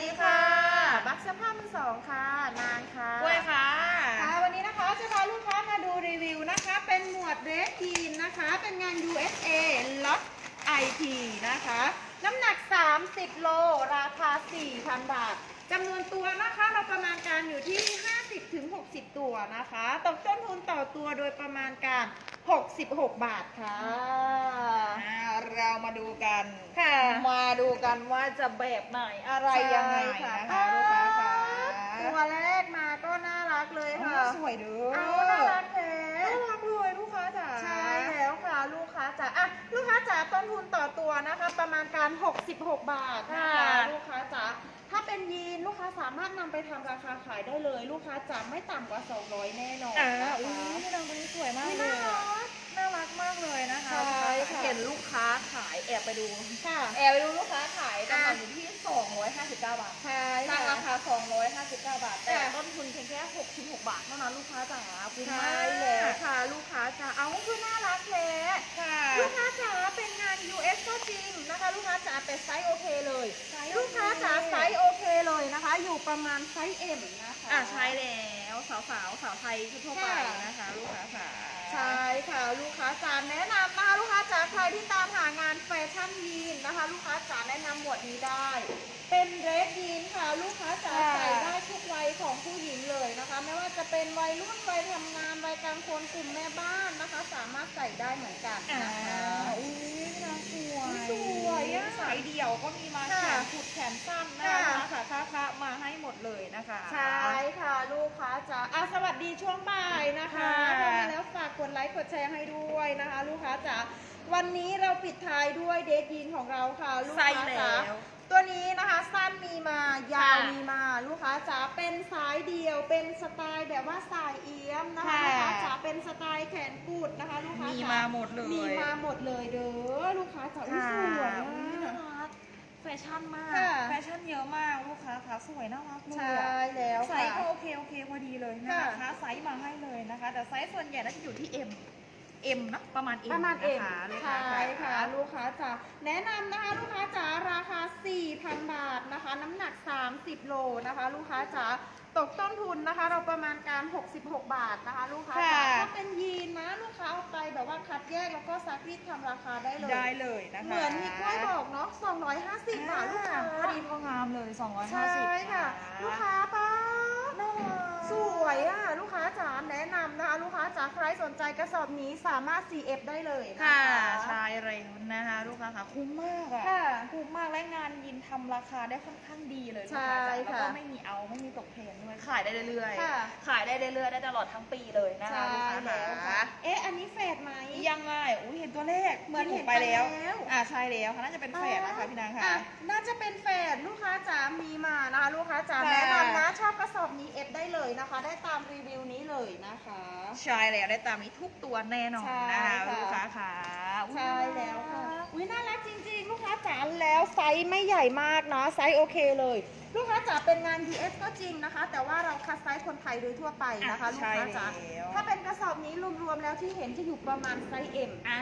ดีค่ะ บักเสื้อผ้ามือสองค่ะ นางค่ะกล้วยค่ะ ค่ะ วันนี้นะคะจะพาลูกค้ามาดูรีวิวนะคะ เป็นหมวดเรสทีนนะคะ เป็นงาน USA ล็อต IT นะคะ น้ำหนัก 30 โล ราคา 4,000 บาทจำนวนตัวนะคะเราประมาณการอยู่ที่ 50ถึง60 ตัวนะคะ ตกต้นทุนต่อตัวโดยประมาณการ 66 บาทค่ะ อ่าเรามาดูกัน ค่ะ มาดูกันว่าจะแบบไหนอะไรยังไงนะคะลูกค้าค่ะ ตัวแรกมาก็น่ารักเลยค่ะ สวยเด้อ เอาน่ารัก นะคะประมาณการ 66 บาทนะคะลูกค้าจ๋าถ้าเป็นยีนลูกค้าสามารถนำไปทำราคาขายได้เลย ลูกค้าจ๋าไม่ต่ำกว่า 200 แน่นอนอ่านะคะอุ้ยพี่นางคนนี้สวยมากอุ๊ยเลน่ายรัก น่ารักมากเลยนะคะ ใช่ค่ะ เห็นลูกค้าขายแอบไปดู ค่ะ แอบไปดูลูกค้าขายกันมาอยู่ที่ 259 บาทใช่ทางค่ะ ราคา 259 บาท แต่ค่ะ ต้นทุนเพียงแค่66 บาทเท่านั้นลูกค้าจ๋าคุ้มใช่มากแล้วค่ะ ลูกค้าจ๋าเอาคือน่ารักแล้ค่ะ ลูกค้าจ๋าเป็นงาน US ก็จริงนะคะ ลูกค้าจ๋าเป็นไซส์โอเคเลย ไซส์โอเค ลูกค้าจ๋าไซส์โอเคเลยนะคะ อยู่ประมาณไซส์ M นะคะ อะใช่แล้วสาวสาวๆสาวไทยทั่วๆไปค่ะ นะคะ ลูกค้าค่ะ ใช่ค่ะลูกค้าจ๋าแนะนำนะคะลูกค้าจ๋าใครที่ตามหางานแฟชั่นยีนนะคะ ลูกค้าจ๋าแนะนำหมวดนี้ได้ เป็นเดรสยีนค่ะ ลูกค้าจ๋าค่ะ ใส่ได้ทุกวัยของผู้หญิงเลยนะคะ ไม่ว่าจะเป็นวัยรุ่นวัยทำงานวัยกลางคนกลุ่มแม่บ้านนะคะ สามารถใส่ได้เหมือนกันอ่านะคะ อุ้ยน่าสวยสวยอะสายเดี่ยวก็มีมาแขค่ะนขุดแขนสั้นนะค่ะคะค่ะค่ะค่ะมาให้หมดเลยนะคะ ใช่ค่ะ ลูกค้าจ๋าอะสวัสดีช่วงบ่ายนะคะค่ะเข้ามาแล้วฝากกดไลค์กดแชร์ให้ด้วยนะคะ ลูกค้าจ๋าวันนี้เราปิดท้ายด้วยเดทยีนของเราค่ะ ลูกใส่ค้าแล้จ๋า ว ตัวนี้นะคะสั้นมีมายาวค่ะมีมาลูกค้าจ๋าเป็นสายเดี่ยว เป็นสไตล์แบบว่าสายเอี้ยมนะคะค่ะลูกค้าจ๋าเป็นสไตล์แขนกุดนะคะ ลูกค้ามีจ๋ามาหมดเลย มีมาหมดเลยเด้อลูกค้าจ๋าอุ๊ยค่ะสวยอุ๊ยอะ น่ารักแฟชั่นมาก ค่ะ แฟชั่นเยอะมากลูกค้าค่ะสวยน่ารักเลยใช่อะแล้วไซค่ะส์ก็โอเคโอเคพอดีเลยนะค่ะคะไซส์มาให้เลยนะคะ แต่ไซส์ส่วนใหญ่น่าจะอยู่ที่ M M นะประมาณ M ประมาณเอ็มนะคะลูกใช่ค้าค่ะ ลูกค้าจ๋าแนะนำนะคะ ลูกค้าจ๋าราคา 4,000 บาทนะคะ น้ำหนัก 30 โลนะคะ ลูกค้าจ๋าตกต้นทุนนะคะ เราประมาณการ 66 บาทนะคะ ลูกค้าจ๋าค่ะถ้าเป็นยีนนะลูกค้าเอาไปแบบว่าคัดแยกแล้วก็ซักรีดทำราคาได้เลยได้เลยนะคะเหมือนที่กล้วยบอกเนาะ250 บาทลูกค้าพอดีพองามเลย 250ใช่ค่ะ ลูกค้าป้าน่ารัก สวยอะลูกค้าจ๋าแนะนำนะคะลูกค้าจ๋าใครสนใจกระสอบนี้สามารถ CF ได้เลยนะค่ะคะใชายเร็วนะคะ ลูกค้าค่ะคุ้มมากอะค่ะ คุ้มมากและงานยินทำราคาได้ค่อนข้างดีเลยใช่ลูกค้าจ๋าแล้วค่ะก็ไม่มีเอาไม่มีตกเทรนด้วยขายได้เรื่อยค่ะ ๆขายได้เรื่อยๆได้ตลอดทั้งปีเลยนะคะใช่ลูกค้าแล้วค่ะค่ะเอ๊ะอันนี้เฟดไหม ยังไงอุ้ยเห็นตัวเลขเหมือนเห็นไปแล้วไปแล้ว อ่าใช่แล้วค่ะน่าจะเป็นแฝดนะคะพี่นางค่ะ อ่น่าจะเป็นแฟดลูกค้าจ๋ามีมานะคะลูกค้าจ๋าค่ะ แนะนำนะชอบกระสอบนี้เอฟได้เลยนะคะ ได้ตามรีวิวนี้เลยนะคะ ใช่แล้วได้ตามนี้ทุกตัวแน่นอนใช่นะคะค่ะ ลูกค้าค่ะอุ๊ยใช่แล้วค่ะ อุ้ยน่ารักจริงๆ ลูกค้าจ๋าแล้วไซส์ไม่ใหญ่มากนะไซส์โอเคเลย ลูกค้าจ๋าเป็นงาน US ก็จริงนะคะ แต่ว่าเราคัดไซส์คนไทยโดยทั่วไปนะคะอะลูกใช่ค้าจ๋าแล้วถ้าเป็นกระสอบนี้รวมๆแล้วที่เห็นจะอยู่ประมาณไซส์ M อ่า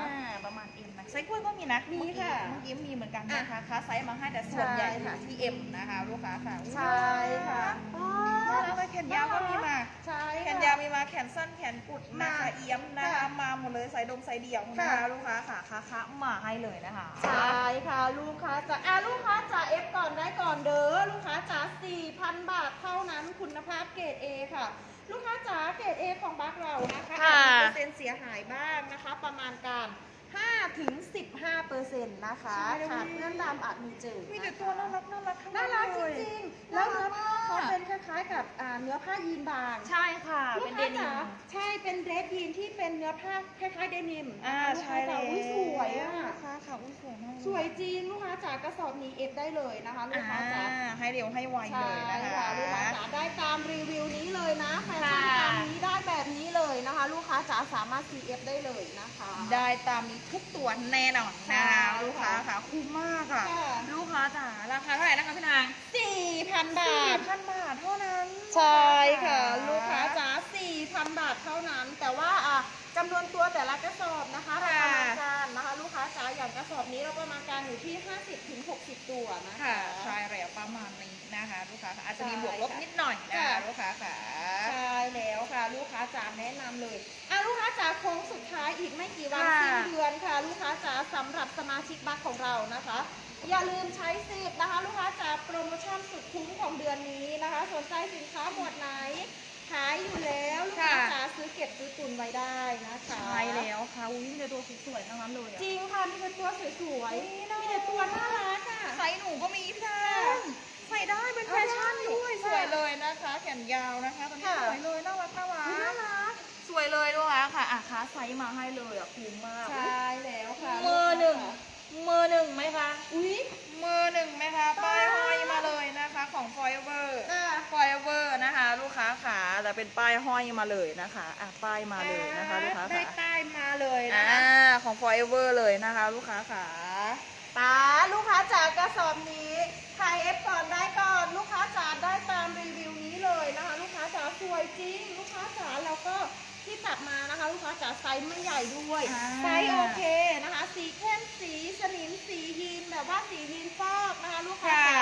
นะคะ ประมาณเอ็มนะไซส์กล้วยก็มีนะมีเอกี้ค่ะเมื่อกี้มีเหมือนกันนะคะค้าไซส์มาให้แต่ส่วนใหญ่อยู่ที่เอ็มนะคะ ลูกค้าค่ะใช่ค่ะน่ารักเลยแข นยาวก็มีมา ใช่แขค่ะนยาวมีมาแขนสั้นแขนกุดนะคะมาเอี้ยมนะคะค่ะมาหมดเลยไซส์ดงไซส์เดี่ยวนะคะค่ะลูกค้าค่ะค้าค้ามาให้เลยนะคะใช่ค่ะลูกค้าจ๋าอะลูกค้าจ๋าเอฟก่อนได้ก่อนเด้อลูกค้าจ๋า4,000 บาทเท่านั้นคุณภาพเกรด A ค่ะ ลูกค้าจ๋าเกรด A ของบัคเรานะคะค่ะอาจมีเปอร์เซ็นต์เสียหายบ้างนะคะ ประมาณการ 5ถึง15เปอร์เซ็นต์นะคะใช่ขาดเพื่อนดำอาจมีเจอมีแต่ตัวน่ารักน่ารักทั้งน่ารักจเลยริงๆ แล้วเนื้อผ้าเขาเป็นคล้ายๆกับอ่าเนื้อผ้ายีนบางใช่ค่ะ ลูเป็กนเดค้านิจ๋าม ใช่เป็นเดรสยีนที่เป็นเนื้อผ้าคล้ายๆเดนิมอ่าลูกใช่ค้าแล้จ๋าวอุ๊ยสวยอะลูกค้าค่ะอุ้ยสวยมากเลสวยจริงลูกค้าจ๋ากระสอบนี้เอฟได้เลยนะคะลูกค้าจ๋าอ่าให้เร็วให้ไวใช่เลยนะคะค่ะลูกค้าจ๋าได้ตามรีวิวนี้เลยนะแฟชั่นค่ะตามนี้ได้แบบนี้เลยนะคะ ลูกค้าจ๋าสามารถ CF ได้เลยนะคะ ได้ตามนี้ทุกตัวแน่นอนใช่นะคะลูกค้าค่ะคุ้มมากค่ะค่ะ ลูกค้าจ๋าราคาเท่าไหร่นะคะพี่นาง4,000บาสี่ทพันบาทเท่านั้น ใช่ค่ะ ลูกค้าจ๋า4,000บาทเท่านั้นแต่ว่าอะ จำนวนตัวแต่ละกระสอบนะคะเราประมาณการนะคะลูกค้าจ๋าอย่างกระสอบนี้เราประมาณการอยู่ที่ 50-60 ตัวนะคะ ค่ะใช่แล้วประประมาณนี้นะคะ ลูกค้าค่ะอาจจะมีใช่บวกลบค่ะนิดหน่อยนะค่ะ คะลูกค้าค่ะ ใช่แล้วค่ะ ลูกค้าจ๋าแนะนำเลยอะลูกค้าจ๋าโค้งสุดท้ายอีกไม่กี่วันค่ะสิ้นเดือนค่ะ ลูกค้าจ๋าสำหรับสมาชิกบัคของเรานะคะ อย่าลืมใช้สิทธิ์นะคะ ลูกค้าจ๋าโปรโมชั่นสุดคุ้มของเดือนนี้นะคะ สนใจสินค้าหมวดไหน ขายอยู่แล้วลูกค้าจ๋าซื้อเก็บซื้อตุนไว้ได้นะคะใช่แล้วค่ะอุ้ยมีแต่ตัวสวยๆทั้งนั้นเลยอะจริงค่ะมีแต่ตัวสวยๆมีแต่ตัวน่ารักอะ ไซส์หนูก็มีพี่ดาค่ะใส่ได้เป็นแฟชั่นเอาได้ด้วยค่ะสวยเลยนะคะ แขนยาวนะคะตอนนี้ค่ะสวยเลยน่ารักน่ารัอุ๊ยน่ากรักสวยเลยลูกค้าค่ะอะค้าไซส์มาให้เลยอะคุ้มมากใช่แล้วค่ะมือหนึ่งมือหนึ่งไหมคะ อุ้ย มือหนึ่งไหมคะ ป้า ป้ายห้อยมาเลยนะคะของ Forever อะ Forever นะคะ ลูกค้า ขาแต่เป็นป้ายห้อยมาเลยนะคะอะป้ายมาเลยนะคะลูกค้าได้ขาใต้มาเลยนะอ่าคะของ Forever เลยนะคะ ลูกค้าขาตาลูกค้าจ๋ากระสอบนี้ใครเอฟก่อนได้ก่อน ลูกค้าจ๋าได้ตามรีวิวนี้เลยนะคะ ลูกค้าจ๋าสวยจริง ลูกค้าจ๋าแล้วก็ ที่จับมานะคะ ลูกค้าจ๋าไซส์ไม่ใหญ่ด้วยอ่า ไซส์โอเคนะคะ สีเข้มสีสนิมสียีนแบบว่าสียีนฟอกนะคะ ลูกค้าจ๋า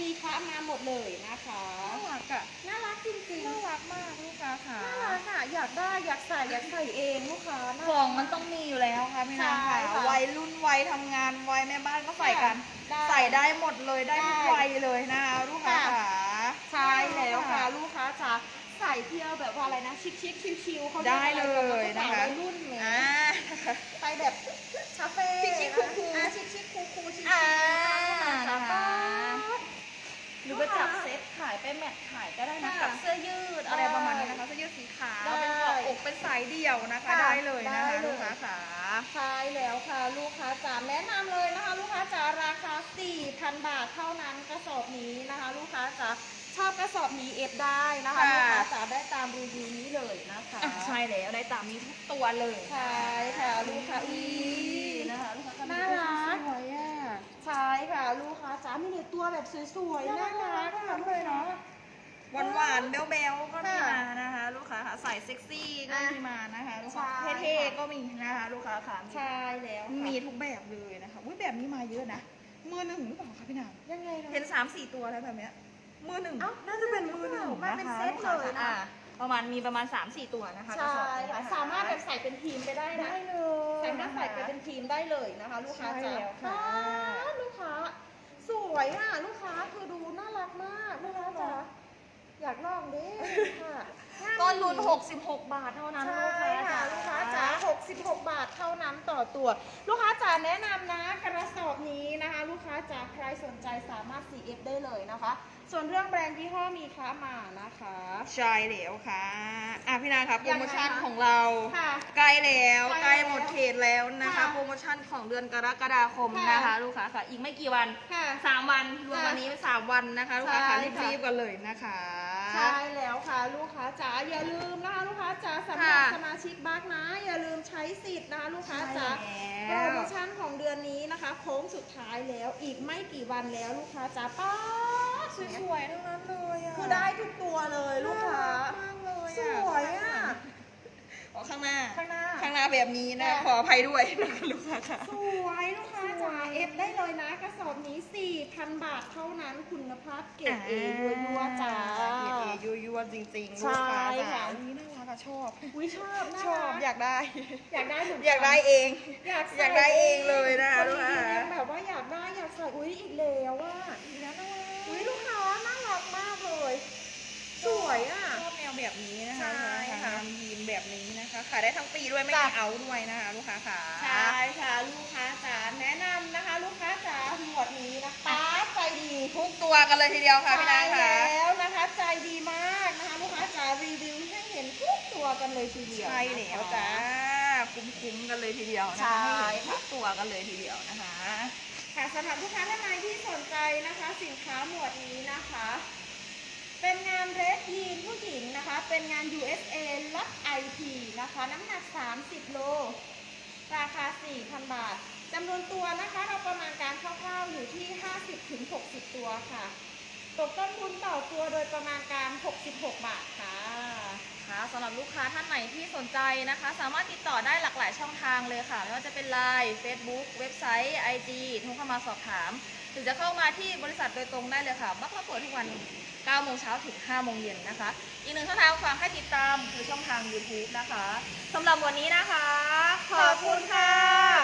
มีค้ามาหมดเลยนะคะ น่ารักอะน่ารักจริงๆน่ารักมากลูกค้าขาน่ารักอะอยากได้อยากใส่อยากใส่เองลูกค้าน่าขรัก องมันต้องมีอยู่แล้วค่ะพี่นางใช่ค่ะค่ะ วัยรุ่นวัยทำงานวัยแม่บ้านก็ใส่กัน ได้ ใส่ได้หมดเลยได้ทุกได้วัยเลยนะคะลูกค้าค่ะขาใช่แล้วค่ะ ลูกค้าจะ ใส่เที่ยวแบบว่าอะไรนะ ชิคชิคชิวชิวๆเขารีได้กเลอะไรยกันะนคะวัยรุ่นแหมอ่า ไปแบบ 4,000 บาทเท่านั้นกระสอบนี้นะคะ ลูกค้าจ๋าชอบกระสอบนี้เอฟได้นะคะลูกค้าจ๋าได้ตามรีวิวนี้เลยนะคะอะใช่แล้วได้ตามนี้ทุกตัวเลย ใช่ค่ะลูกค้าอีนะคะลูกค้าก็น่ารักสวยอะใช่ค่ะลูกค้าจ๋ามีในตัวแบบสวยๆน่ารักค่ะเลยเนาะ หวานหวานๆเบลเบลๆก็มีค่ะมานะคะ ลูกค้าค่ะใส่เซ็กซี่ก็อะมีมานะคะลูกค้าใช่ เท่ๆก็มีนะคะ ลูกค้าค่ะใช่แล้วค่ะ มีทุกแบบเลยนะคะอุ้ยแบบนี้มาเยอะนะ มือหนึ่งหรือเปล่าคะพี่นางยังไงนะเห็นสามสี่ตัวแล้วแบบเนี้ยมือหนึ่งเอ้าน่าจะเป็นมือหนึ่งมานะเป็นคะเซตลูกค้าเลยนะอะประมาณมีประมาณ 3-4 ตัวนะคะกระใช่สอบนี้ค่ะนะคะสามารถแบบใส่เป็นทีมไปได้นะได้เลยสามารถใส่ไปเป็นทีมได้เลยนะคะ ลูกค้าใช่จ๋าแล้วค่ะอ่าลูกค้า สวยอะลูกค้าคือดูน่ารักมากลูกค้าจ๋าอยากลองดิค่ะต้นทุน66 บาทเท่านั้นใช่ลูกค้าค่ะลูกค้าจ๋า66 บาทเท่านั้นต่อตัว ลูกค้าจ๋าแนะนำนะกระสอบนี้ นะคะลูกค้าจ๋าใครสนใจสามารถ CF ได้เลยนะคะ ส่วนเรื่องแบรนด์ยี่ห้อมีค้ามานะคะ ใช่แล้วค่ะ อะพี่นางคะโปรโมชั่นยังไงคะของเราค่ะใกล้แล้วใกใกล้ล้แล้วหมดเขตแล้วนะคะ ค่ะโปรโมชั่นของเดือนกรกฎาคมค่ะนะคะลูกค้าค่ะ อีกไม่กี่วันค่ะสามวันรวมค่ะวันนี้เป็นสามวันนะคะลูกค้าค่ะใช่ค่ะ รีบๆกันเลยนะคะ ใช่แล้วค่ะลูกค้าจ๋าอย่าลืมนะคะลูกค้าจ๋าสำหรับค่ะสมาชิกบัคนะ อย่าลืมใช้สิทธิ์นะคะลูกค้าใช่จ๋าแล้วโปรโมชั่นของเดือนนี้นะคะโค้งสุดท้ายแล้วอีกไม่กี่วันแล้วลูกค้าจ๋าป้าดสวยๆทั้งนั้นเลยอะคือได้ทุกตัวเลยลูกค้า แบบนี้นะค่ะขออภัยด้วยนะคะลูกค้าค่ะ สวยลูกค้าจ๋าเอฟได้เลยนะ กระสอบนี้4,000 บาทเท่านั้นคุณภาพเกรดเอด้วยยัวๆจ๋าเกรดเอยัวยัวๆจริงๆใช่ลูกค้าจ๋าค่ะนี่น่ารักอะชอบ อุ้ยชอบน่าชอบรักอยากได้ อยากได้เหมือนอยากได้เอง อยากอยากได้เองเลยนะคะลูลูกกค้าค้ายังแบบว่าอยากได้อยากใส่อุ้ยอีกแล้วอะอีกแล้วนะอุ้ยลูกค้าน่ารักมากเลย สวยอะ ชอบแนวแบบนี้นะคะใช่ค่ะทำยีนแบบนี้นะคะขายได้ทั้งปีด้วยไม่จ้ะมีเอาด้วยนะคะ ลูกค้าค่ะ ใช่ค่ะลูกค้าจ๋าแนะนำนะคะ ลูกค้าจ๋าหมวดนี้นะคะใจดีทุกตัวกันเลยทีเดียวค่ะพี่นางใช่ค่ะแล้วนะคะใจดีมากนะคะ ลูกค้าจ๋ารีวิวให้เห็นทุกตัวกันเลยทีเดียวใช่แล้วจ้า คุ้มๆกันเลยทีเดียวนะใช่คะให้เห็นทุกตัวกันเลยทีเดียวนะคะ ค่ะสำหรับลูกค้าท่านใดที่สนใจนะคะ สินค้าหมวดนี้นะคะ เป็นงานเรดยีนผู้หญิงนะคะ เป็นงาน USA ล็อต IP นะคะ น้ำหนัก 30 โล ราคา 4,000 บาทจำนวนตัวนะคะเราประมาณการคร่าวๆอยู่ที่ 50-60 ตัวค่ะ ตกต้นทุนต่อตัวโดยประมาณการ 66 บาทค่ะค่ะสำหรับลูกค้าท่านไหนที่สนใจนะคะ สามารถติดต่อได้หลากหลายช่องทางเลยค่ะ ไม่ว่าจะเป็น Line Facebook เว็บไซต์ IG โทรเข้ามาสอบถาม หรือจะเข้ามาที่บริษัทโดยตรงได้เลยค่ะ บักเราเปิดทุกวัน 9โมงเช้าถึง 5 โมงเย็นนะคะ อีกหนึ่งช่องทางฝากให้ติดตามคือช่องทาง YouTube นะคะสำหรับวันนี้นะคะ ขอบคุณค่ะ